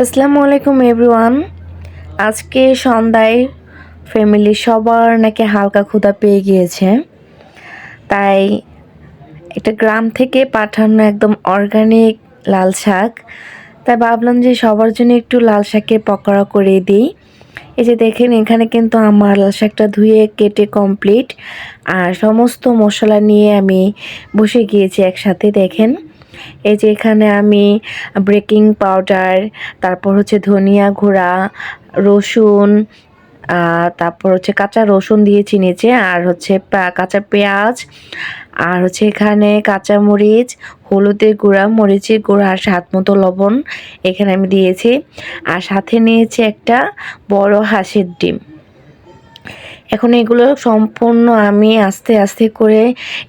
আসসালামু আলাইকুম এভরিওয়ান আজকে সন্ধ্যায় ফ্যামিলি সবার নাকি হালকা ক্ষুধা পেয়ে গিয়েছে। তাই এটা গ্রাম থেকে পাঠানো একদম অর্গানিক লাল শাক। তাই ভাবলাম যে সবার জন্য একটু লাল শাকের পকোড়া করে দিই। এই যে দেখেন, এখানে কিন্তু আমার লাল শাকটা ধুয়ে কেটে কমপ্লিট আর সমস্ত মশলা নিয়ে আমি বসে গিয়েছি একসাথে, দেখেন। এই যে এখানে আমি বেকিং পাউডার তারপর হচ্ছে ধনিয়া গুঁড়া, রসুন তারপর হচ্ছে কাঁচা রসুন দিয়েছি নিচে, আর হচ্ছে কাঁচা পেঁয়াজ, আর হচ্ছে এখানে কাঁচা মরিচ হলুদের গুঁড়া, মরিচের গুঁড়া, আর স্বাদ মতো লবণ এখানে আমি দিয়েছি। আর সাথে নিয়েছি একটা বড় হাঁসের ডিম। এখন এগুলো সম্পূর্ণ আমি আস্তে আস্তে করে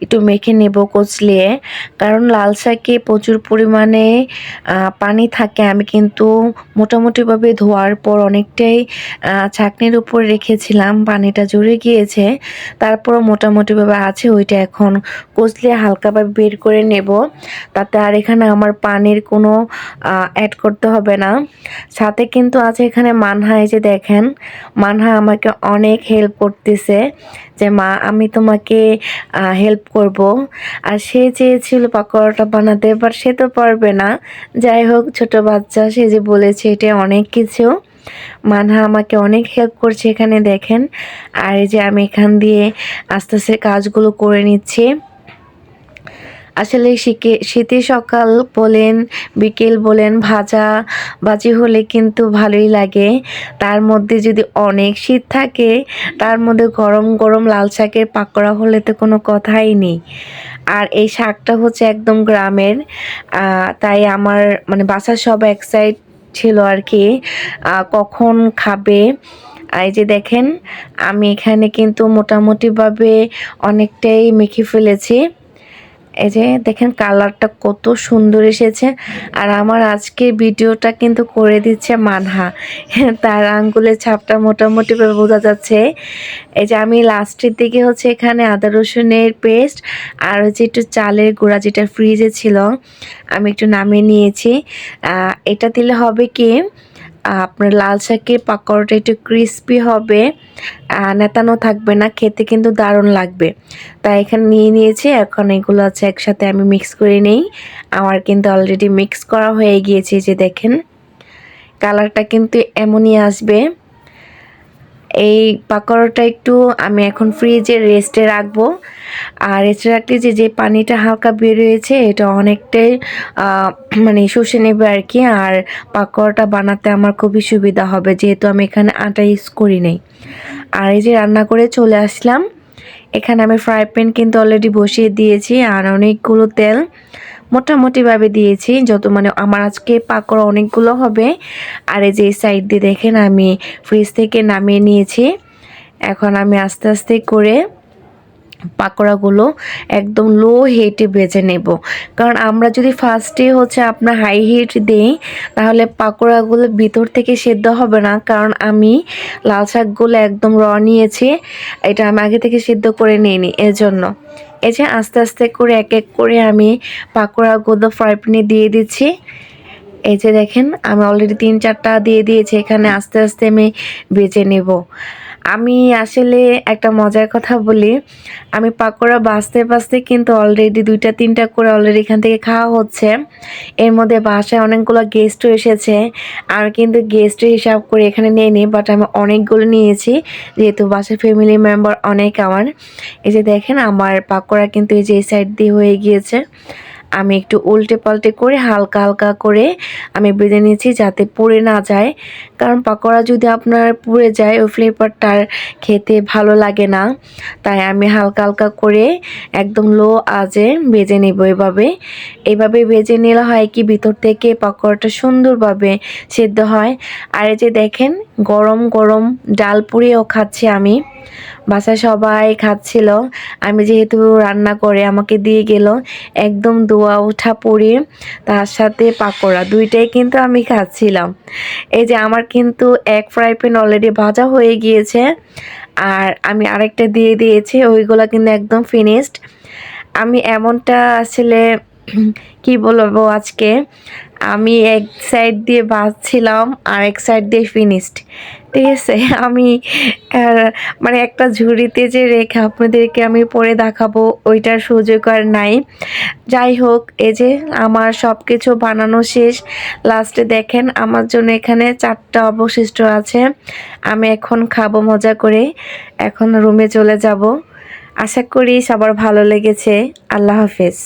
একটু মেখে নেব, কচলিয়ে। কারণ লাল শাকে প্রচুর পরিমাণে পানি থাকে। আমি কিন্তু মোটামুটিভাবে ধোয়ার পর অনেকটাই ছাঁকনির উপর রেখেছিলাম, পানিটা জুড়ে গিয়েছে। তারপরও মোটামুটিভাবে আছে ওইটা এখন। কচলিয়ে হালকাভাবে বের করে নেব। তাতে আর এখানে আমার পানির কোনো অ্যাড করতে হবে না। সাথে কিন্তু আছে এখানে মানহা, এই যে দেখেন, মানহা আমাকে অনেক হেল্প করতেছে যে, মা, আমি তোমাকে হেল্প করব। আর সে চেয়েছিল পাকোড়াটা বানাতে বাট সে তো পারবে না। যাই হোক, ছোট বাচ্চা, সে যে বলেছে এটা অনেক কিছু। মানহা আমাকে অনেক হেল্প করছে এখানে দেখেন। আর এই যে আমি এখান দিয়ে আস্তে আস্তে কাজগুলো করে নিচ্ছি। আসলে শীতে শীতে সকাল বলেন, বিকেল বলেন, ভাজা বাজি হলে কিন্তু ভালোই লাগে। তার মধ্যে যদি অনেক শীত থাকে, তার মধ্যে গরম গরম লাল শাকের পাকোড়া হলে তো কোনো কথাই নেই। আর এই শাকটা হচ্ছে একদম গ্রামের তাই আমার মানে বাসার সব এক সাইড ছিল আর কি কখন খাবে? এই যে দেখেন, আমি এখানে কিন্তু মোটামুটিভাবে অনেকটাই মেখে ফেলেছি। এই যে দেখেন কালারটা কত সুন্দর এসেছে। আর আমার আজকে ভিডিওটা কিন্তু করে দিচ্ছে মানহা। তার আঙ্গুলের ছাপটা মোটামুটি বোঝা যাচ্ছে। এই যে আমি লাস্টের দিকে হচ্ছে এখানে আদা রসুনের পেস্ট আর হচ্ছে একটু চালের গুঁড়া যেটা ফ্রিজে ছিল, আমি একটু নামিয়ে নিয়েছি। এটা দিলে হবে কি আপনার লাল শাকের পাকোড়াটা একটু ক্রিসপি হবে। নেতানো থাকবে না, খেতে কিন্তু দারুণ লাগবে। তাই এখানে নিয়ে নিয়েছি, এখন এগুলো আছে একসাথে আমি মিক্স করে নেই। আমার কিন্তু অলরেডি মিক্স করা হয়ে গিয়েছে যে দেখেন। কালারটা কিন্তু এমনই আসবে। এই পাকোড়াটা একটু আমি এখন ফ্রিজে রেস্টে রাখব। আর রেস্টে রাখলে যে যে পানিটা হালকা বের হয়েছে, এটা অনেকটাই মানে শুষে নেবে আর কি। আর পাকোড়াটা বানাতে আমার খুবই সুবিধা হবে, যেহেতু আমি এখানে আটা ইউজ করি নাই। আর এই যে রান্না করে চলে আসলাম। এখানে আমি ফ্রাই প্যান কিন্তু অলরেডি বসিয়ে দিয়েছি, আর অনেকগুলো তেল মোটামুটিভাবে দিয়েছি। যত মানে আমার আজকে পাকোড়া অনেকগুলো হবে। আর এই যে সাইড দিয়ে দেখেন আমি ফ্রিজ থেকে নামিয়ে নিয়েছি। এখন আমি আস্তে আস্তে করে পাকোড়াগুলো একদম লো হিটে বেজে নেব। কারণ আমরা যদি ফার্স্টে হচ্ছে আপনার হাই হিট দিই, তাহলে পাকোড়াগুলো ভিতর থেকে সেদ্ধ হবে না। কারণ আমি লাল শাকগুলো একদম র নিয়েছি, এটা আমি আগে থেকে সিদ্ধ করে নিইনি, এজন্য। এই যে আস্তে আস্তে করে এক এক করে আমি পাকোড়াগুলো ফ্রাই প্যানে দিয়ে দিচ্ছি। এই যে দেখেন, আমি অলরেডি তিন চারটা দিয়ে দিয়েছি, এখানে আস্তে আস্তে আমি বেজে নেব। আমি আসলে একটা মজার কথা বলি। আমি পাকোড়া বাঁচতে বাঁচতে কিন্তু অলরেডি দুইটা, তিনটা করে অলরেডি এখান থেকে খাওয়া হচ্ছে। এর মধ্যে বাসায় অনেকগুলো গেস্টও এসেছে। আর কিন্তু গেস্ট হিসাব করে এখানে নিয়ে নিই বাট আমি অনেকগুলো নিয়েছি। যেহেতু বাসায় ফ্যামিলি মেম্বার অনেক আমার। এই যে দেখেন, আমার পাকোড়া কিন্তু এই যে এই সাইড দিয়ে হয়ে গিয়েছে। আমি একটু উল্টে পাল্টে করে, হালকা হালকা করে আমি বেঁধে নিয়েছি যাতে পুড়ে না যায়। কারণ পাকোড়া যদি আপনার পুড়ে যায়, ওই ফ্লেভারটা আর খেতে ভালো লাগে না। তাই আমি হালকা হালকা করে একদম লো আজে ভেজে নেব এভাবে। এভাবে ভেজে নিলে হয় কি, ভিতর থেকে পাকোড়াটা সুন্দরভাবে সেদ্ধ হয়। আর এই যে দেখেন, গরম গরম ডাল পুড়িয়েও খাচ্ছি আমি। বাসায় সবাই খাচ্ছিল। আমি যেহেতু রান্না করে আমাকে দিয়ে গেল, একদম দোয়া ওঠা পড়ে তার সাথে পাকোড়া, দুইটাই কিন্তু আমি খাচ্ছিলাম। এই যে আমার কিন্তু এক ফ্রাই প্যান অলরেডি ভাজা হয়ে গিয়েছে, আর আমি আরেকটা দিয়ে দিয়েছি, ওইগুলো কিন্তু একদম ফিনিশড আমি এমনটা আসলে কি বলব আজকে? আমি এক সাইড দিয়ে বাঁচছিলাম, আর এক সাইড দিয়ে ফিনিশড ঠিক আছে? আমি মানে একটা ঝুড়িতে যে রেখে আপনাদেরকে আমি পরে দেখাবো, ওইটার সুযোগ আর নাই। যাই হোক, এই যে আমার সব কিছু বানানো শেষ। লাস্টে দেখেন, আমার জন্য এখানে চারটা অবশিষ্ট আছে। আমি এখন খাব মজা করে। এখন রুমে চলে যাব। আশা করি সবার ভালো লেগেছে। আল্লাহ হাফেজ।